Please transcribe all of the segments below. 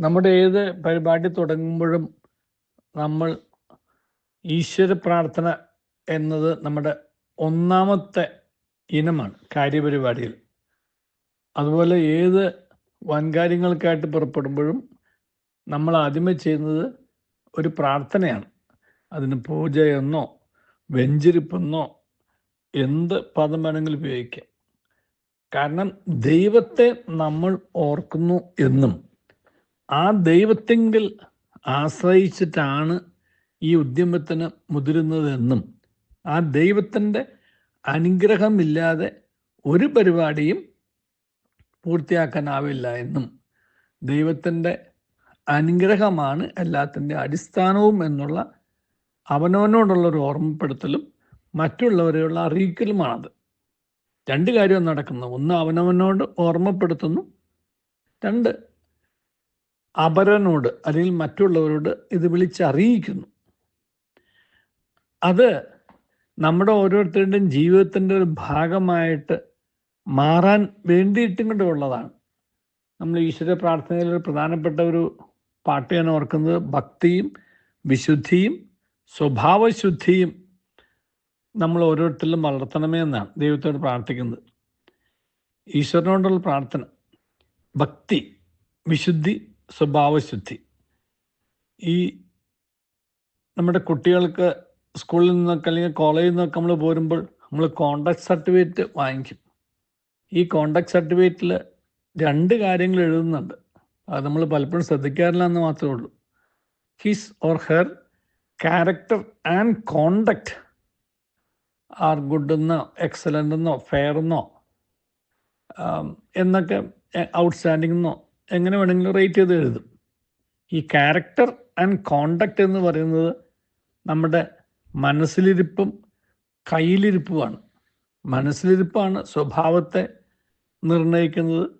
നമ്മുടെ ഏത് പരിപാടി തുടങ്ങുമ്പോഴും നമ്മൾ ഈശ്വര പ്രാർത്ഥന എന്നത് നമ്മുടെ ഒന്നാമത്തെ ഇനമാണ് കാര്യപരിപാടിയിൽ. അതുപോലെ ഏത് വൻകാര്യങ്ങൾക്കായിട്ട് പുറപ്പെടുമ്പോഴും നമ്മൾ ആദ്യമേ ചെയ്യുന്നത് ഒരു പ്രാർത്ഥനയാണ്. അതിന് പൂജയെന്നോ വെഞ്ചിരിപ്പെന്നോ എന്ത് പദം വേണമെങ്കിലും ഉപയോഗിക്കാം. കാരണം ദൈവത്തെ നമ്മൾ ഓർക്കുന്നു എന്നും ആ ദൈവത്തെങ്കിൽ ആശ്രയിച്ചിട്ടാണ് ഈ ഉദ്യമത്തിന് മുതിരുന്നതെന്നും ആ ദൈവത്തിന്റെ അനുഗ്രഹമില്ലാതെ ഒരു പരിപാടിയും പൂർത്തിയാക്കാനാവില്ല എന്നും ദൈവത്തിന്റെ അനുഗ്രഹമാണ് എല്ലാത്തിന്റെ അടിസ്ഥാനവും എന്നുള്ള അവനവനോടുള്ള ഒരു ഓർമ്മപ്പെടുത്തലും മറ്റുള്ളവരെയുള്ള അറിയിക്കലുമാണത്. രണ്ട് കാര്യമാണ് നടക്കുന്നത് ഒന്ന് അവനവനോട് ഓർമ്മപ്പെടുത്തുന്നു. രണ്ട് അപരനോട് അല്ലെങ്കിൽ മറ്റുള്ളവരോട് ഇത് വിളിച്ചറിയിക്കുന്നു. അത് നമ്മുടെ ഓരോരുത്തരുടെയും ജീവിതത്തിന്റെ ഒരു ഭാഗമായിട്ട് മാറാൻ വേണ്ടിയിട്ടും കൂടെ ഉള്ളതാണ്. നമ്മൾ ഈശ്വര പ്രാർത്ഥനയിൽ ഒരു പ്രധാനപ്പെട്ട ഒരു പാട്ട് ഞാൻ ഓർക്കുന്നത്. ഭക്തിയും വിശുദ്ധിയും സ്വഭാവശുദ്ധിയും നമ്മൾ ഓരോരുത്തരിലും വളർത്തണമേ എന്നാണ് ദൈവത്തോട് പ്രാർത്ഥിക്കുന്നത്. ഈശ്വരനോടുള്ള പ്രാർത്ഥന ഭക്തി വിശുദ്ധി സ്വഭാവശുദ്ധി. ഈ നമ്മുടെ കുട്ടികൾക്ക് സ്കൂളിൽ നിന്നൊക്കെ അല്ലെങ്കിൽ കോളേജിൽ നിന്നൊക്കെ നമ്മൾ പോരുമ്പോൾ നമ്മൾ കോണ്ടാക്ട് സർട്ടിഫിക്കറ്റ് വാങ്ങിക്കും. ഈ കോണ്ടാക്ട് സർട്ടിഫിക്കറ്റിൽ രണ്ട് കാര്യങ്ങൾ എഴുതുന്നുണ്ട്. അത് നമ്മൾ പലപ്പോഴും ശ്രദ്ധിക്കാറില്ല എന്ന് മാത്രമേ ഉള്ളൂ. His or her character and conduct are good എന്നോ എക്സലന്റ് എന്നോ ഫെയർ എന്നോ എന്നൊക്കെ ഔട്ട്സ്റ്റാൻഡിംഗ് എന്നോ എങ്ങനെ വേണമെങ്കിലും റേറ്റ് ചെയ്ത് എഴുതും. ഈ ക്യാരക്ടർ ആൻഡ് കോണ്ടക്ട് എന്ന് പറയുന്നത് നമ്മുടെ മനസ്സിലിരിപ്പും കയ്യിലിരിപ്പുമാണ്. മനസ്സിലിരിപ്പാണ് സ്വഭാവത്തെ നിർണയിക്കുന്നത്.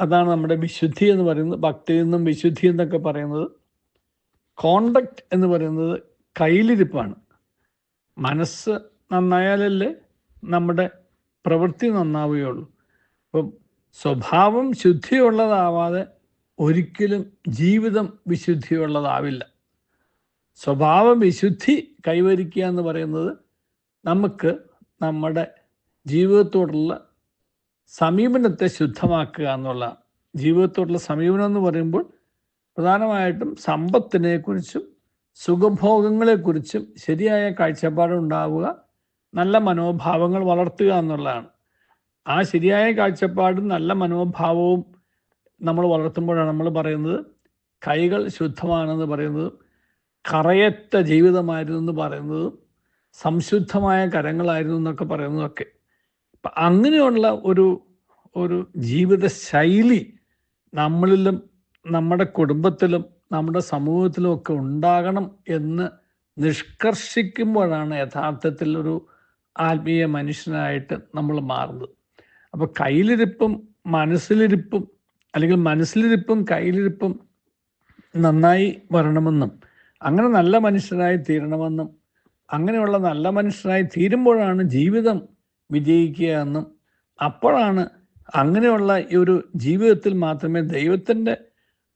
അതാണ് നമ്മുടെ വിശുദ്ധി എന്ന് പറയുന്നത് ഭക്തി എന്നും വിശുദ്ധി എന്നൊക്കെ പറയുന്നത്. കോണ്ടക്ട് എന്ന് പറയുന്നത് കയ്യിലിരിപ്പാണ്. മനസ്സ് നന്നായാലല്ലേ നമ്മുടെ പ്രവൃത്തി നന്നാവുകയുള്ളൂ. അപ്പം സ്വഭാവം ശുദ്ധിയുള്ളതാവാതെ ഒരിക്കലും ജീവിതം വിശുദ്ധിയുള്ളതാവില്ല. സ്വഭാവ വിശുദ്ധി കൈവരിക്കുക എന്ന് പറയുന്നത് നമുക്ക് നമ്മുടെ ജീവിതത്തോടുള്ള സമീപനത്തെ ശുദ്ധമാക്കുക എന്നുള്ള ജീവിതത്തോടുള്ള സമീപനം എന്ന് പറയുമ്പോൾ പ്രധാനമായിട്ടും സമ്പത്തിനെക്കുറിച്ചും സുഖഭോഗങ്ങളെക്കുറിച്ചും ശരിയായ കാഴ്ചപ്പാടുണ്ടാവുക നല്ല മനോഭാവങ്ങൾ വളർത്തുക എന്നുള്ളതാണ്. ആ ശരിയായ കാഴ്ചപ്പാടും നല്ല മനോഭാവവും നമ്മൾ വളർത്തുമ്പോഴാണ് നമ്മൾ പറയുന്നത്. കൈകൾ ശുദ്ധമാണെന്ന് പറയുന്നത്. കറയറ്റ ജീവിതമായിരുന്നു എന്ന് പറയുന്നത്. സംശുദ്ധമായ കരങ്ങളായിരുന്നു എന്നൊക്കെ പറയുന്നതൊക്കെ. അപ്പം അങ്ങനെയുള്ള ഒരു ഒരു ജീവിത ശൈലി നമ്മളിലും നമ്മുടെ കുടുംബത്തിലും നമ്മുടെ സമൂഹത്തിലും ഒക്കെ ഉണ്ടാകണം എന്ന് നിഷ്കർഷിക്കുമ്പോഴാണ് യഥാർത്ഥത്തിൽ ഒരു ആത്മീയ മനുഷ്യനായിട്ട് നമ്മൾ മാറുന്നത്. അപ്പോൾ കയ്യിലിരിപ്പും മനസ്സിലിരിപ്പും അല്ലെങ്കിൽ മനസ്സിലിരിപ്പും കയ്യിലിരിപ്പും നന്നായി വരണമെന്നും അങ്ങനെ നല്ല മനുഷ്യനായി തീരണമെന്നും അങ്ങനെയുള്ള നല്ല മനുഷ്യനായി തീരുമ്പോഴാണ് ജീവിതം വിജയിക്കുക എന്നും അപ്പോഴാണ് അങ്ങനെയുള്ള ഈ ഒരു ജീവിതത്തിൽ മാത്രമേ ദൈവത്തിന്റെ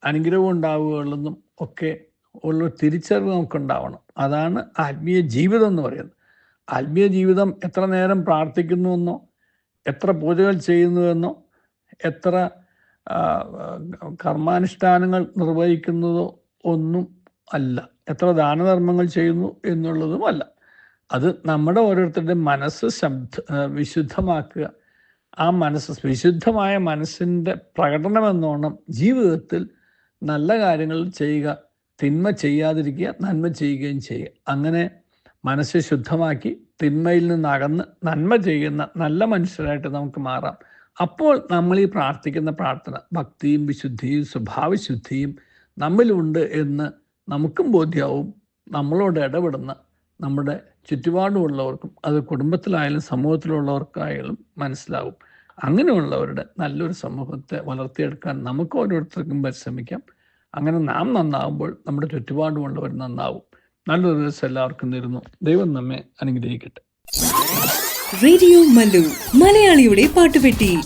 അനുഗ്രഹം ഉണ്ടാവുകയുള്ളെന്നും ഒക്കെ ഉള്ള തിരിച്ചറിവ് നമുക്ക് ഉണ്ടാവണം അതാണ് ആത്മീയ ജീവിതം എന്ന് പറയുന്നത്. ആത്മീയ ജീവിതം എത്ര നേരം പ്രാർത്ഥിക്കുന്നുവെന്നോ എത്ര പൂജകൾ ചെയ്യുന്നുവെന്നോ എത്ര കർമാനുഷ്ഠാനങ്ങൾ നിർവഹിക്കുന്നതോ ഒന്നും അല്ല. എത്ര ദാനധർമ്മങ്ങൾ ചെയ്യുന്നു എന്നുള്ളതും അല്ല. അത് നമ്മുടെ ഓരോരുത്തരുടെ മനസ്സ് ശബ്ദ വിശുദ്ധമാക്കുക. ആ മനസ്സ് വിശുദ്ധമായ മനസ്സിന്റെ പ്രകടനമെന്നോണം ജീവിതത്തിൽ നല്ല കാര്യങ്ങൾ ചെയ്യുക തിന്മ ചെയ്യാതിരിക്കുക നന്മ ചെയ്യുകയും ചെയ്യുക. അങ്ങനെ മനസ്സ് ശുദ്ധമാക്കി തിന്മയിൽ നിന്ന് അകന്ന് നന്മ ചെയ്യുന്ന നല്ല മനുഷ്യരായിട്ട് നമുക്ക് മാറാം. അപ്പോൾ നമ്മൾ ഈ പ്രാർത്ഥിക്കുന്ന പ്രാർത്ഥന ഭക്തിയും വിശുദ്ധിയും സ്വഭാവശുദ്ധിയും നമ്മിലുണ്ട് എന്ന് നമുക്കും ബോധ്യമാവും നമ്മളോട് ഇടപെടുന്ന നമ്മുടെ ചുറ്റുപാടുമുള്ളവർക്കും അത് കുടുംബത്തിലായാലും സമൂഹത്തിലുള്ളവർക്കായാലും മനസ്സിലാവും. അങ്ങനെയുള്ളവരുടെ നല്ലൊരു സമൂഹത്തെ വളർത്തിയെടുക്കാൻ നമുക്ക് ഓരോരുത്തർക്കും പരിശ്രമിക്കാം. അങ്ങനെ നാം നന്നാവുമ്പോൾ നമ്മുടെ ചുറ്റുപാടുമുള്ളവർ നന്നാവും. നല്ലൊരു ദിവസം എല്ലാവർക്കും തരുന്നു. ദൈവം നമ്മെ അനുഗ്രഹിക്കട്ടെ. റേഡിയോ മല്ലു. മലയാളിയുടെ പാട്ടുപെട്ടി.